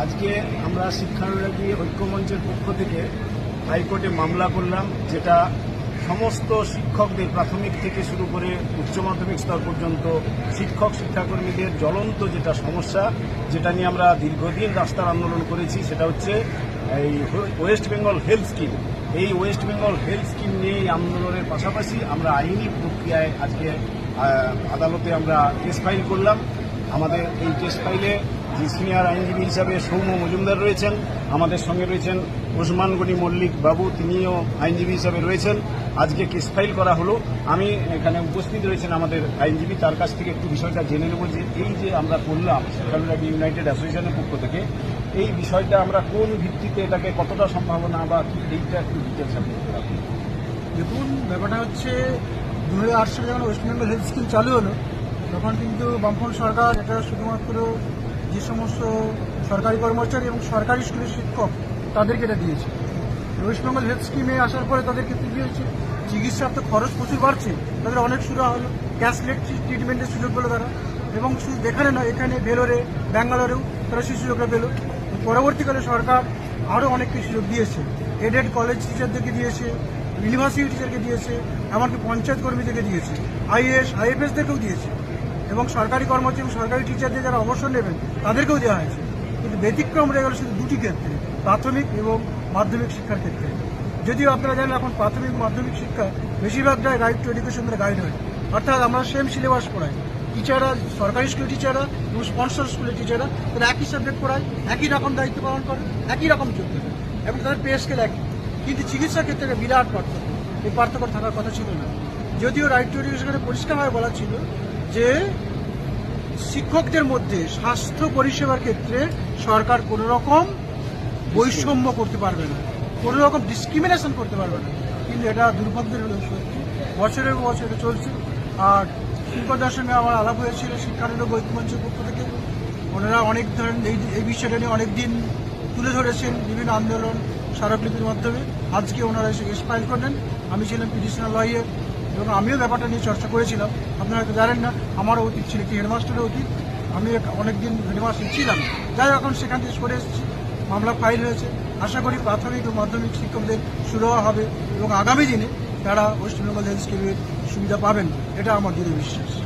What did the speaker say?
আজকে আমরা শিক্ষানুরাগী ঐক্যমঞ্চের পক্ষ থেকে হাইকোর্টে মামলা করলাম, যেটা সমস্ত শিক্ষকদের প্রাথমিক থেকে শুরু করে উচ্চ মাধ্যমিক স্তর পর্যন্ত শিক্ষক, শিক্ষাকর্মীদের জ্বলন্ত যেটা সমস্যা, যেটা নিয়ে আমরা দীর্ঘদিন রাস্তার আন্দোলন করেছি, সেটা হচ্ছে এই ওয়েস্ট বেঙ্গল হেলথ স্কিম এই ওয়েস্ট বেঙ্গল হেলথ স্কিম নিয়ে এই আন্দোলনের পাশাপাশি আমরা আইনি প্রক্রিয়ায় আজকে আদালতে আমরা কেস ফাইল করলাম। আমাদের এই কেস ফাইলে সিনিয়র আইনজীবী হিসাবে সৌম্য মজুমদার রয়েছেন, আমাদের সঙ্গে রয়েছেন ওসমান গনি মল্লিক বাবু, তিনিও আইনজীবী হিসাবে রয়েছেন। আজকে কেস ফাইল করা হলো। আমি এখানে উপস্থিত রয়েছেন আমাদের আইনজীবী। তার কাছ থেকে একটু বিষয়টা জেনে নেব যে এই যে আমরা করলাম শিক্ষানুরাগী ইউনাইটেড অ্যাসোসিয়েশনের পক্ষ থেকে, এই বিষয়টা আমরা কোন ভিত্তিতে এটাকে কতটা সম্ভাবনা বা এইটা একটু ডিটেলস আপনি। দেখুন, ব্যাপারটা হচ্ছে দু হাজার আট সালে যখন ওয়েস্ট বেঙ্গল হেলথ স্কিম চালু হলো, তখন কিন্তু বামফ্রন্ট সরকার এটা শুধুমাত্র যে সমস্ত সরকারি কর্মচারী এবং সরকারি স্কুলের শিক্ষক তাদেরকে এটা দিয়েছে। ওয়েস্ট বেঙ্গল হেলথ স্কিমে আসার পরে তাদের ক্ষেত্রে কী হয়েছে চিকিৎসার তো খরচ প্রচুর বাড়ছে। তাদের অনেক সুবিধা হলো। ক্যাশলেট ট্রিটমেন্টের সুযোগ পেল তারা। এবং শুধু এখানে নয়, এখানে ভেলোরে, ব্যাঙ্গালোরেও তারা সেই সুযোগটা পেল। পরবর্তীকালে সরকার আরও অনেক কিছু সুযোগ দিয়েছে। এডেড কলেজ টিচারদেরকে দিয়েছে ইউনিভার্সিটি টিচারকে দিয়েছে, এমনকি পঞ্চায়েত কর্মীদেরকে দিয়েছে। আইএস আইএফএসদেরকেও দিয়েছে। এবং সরকারি কর্মচারী সরকারি টিচারদের যারা অবসর নেবেন, তাদেরকেও দেওয়া হয়েছে। কিন্তু ব্যতিক্রম রয়ে গেল শুধু দুটি ক্ষেত্রে, প্রাথমিক এবং মাধ্যমিক শিক্ষার ক্ষেত্রে। যদিও আপনারা জানেন এখন প্রাথমিক মাধ্যমিক শিক্ষা বেশিরভাগটাই রাইট টু এডুকেশন গাইড হয়। অর্থাৎ আমরা সেম সিলেবাস পড়াই। টিচাররা সরকারি স্কুলের টিচাররা এবং স্পন্সর স্কুলের টিচাররা তারা একই সাবজেক্ট পড়ায়, একই রকম দায়িত্ব পালন করে, একই রকম যোগ্য। এবং তাদের পে স্কেল একই। কিন্তু চিকিৎসা ক্ষেত্রে বিরাট পার্থক্য। এই পার্থক্য থাকার কথা ছিল না। যদিও রাইট টু এডুকেশনে পরিষ্কারভাবে বলা ছিল যে শিক্ষকদের মধ্যে স্বাস্থ্য পরিষেবার ক্ষেত্রে সরকার কোনো রকম বৈষম্য করতে পারবে না কোনো রকম ডিসক্রিমিনেশন করতে পারবে না। কিন্তু এটা দুর্ভাগ্যের সত্যি বছরের বছর এটা চলছে। আর শিল্পদার সঙ্গে আমার আলাপ হয়েছিল শিক্ষানুরোগ ঐক্যমঞ্চের পক্ষ থেকে। ওনারা অনেক ধরনের এই এই বিষয়টা নিয়ে অনেক দিন তুলে ধরেছেন বিভিন্ন আন্দোলন, স্মারকলিপির মাধ্যমে। আজকে ওনারা এসে কেস ফাইল করলেন। আমি ছিলাম পিটিশনার লয়ার এবং আমিও ব্যাপারটা নিয়ে চর্চা করেছিলাম। আপনারা হয়তো জানেন না, আমারও অতীত ছিল একটি হেডমাস্টারের অতীত। আমি অনেকদিন হেডমাস্টার ছিলাম। যাই এখন সেখান থেকে সরে এসেছি। মামলা ফাইল হয়েছে। আশা করি প্রাথমিক ও মাধ্যমিক শিক্ষকদের সুরাহা হবে এবং আগামী দিনে তারা ওয়েস্ট বেঙ্গল হেলথ স্কিমের সুবিধা পাবেন। এটা আমার দৃঢ় বিশ্বাস।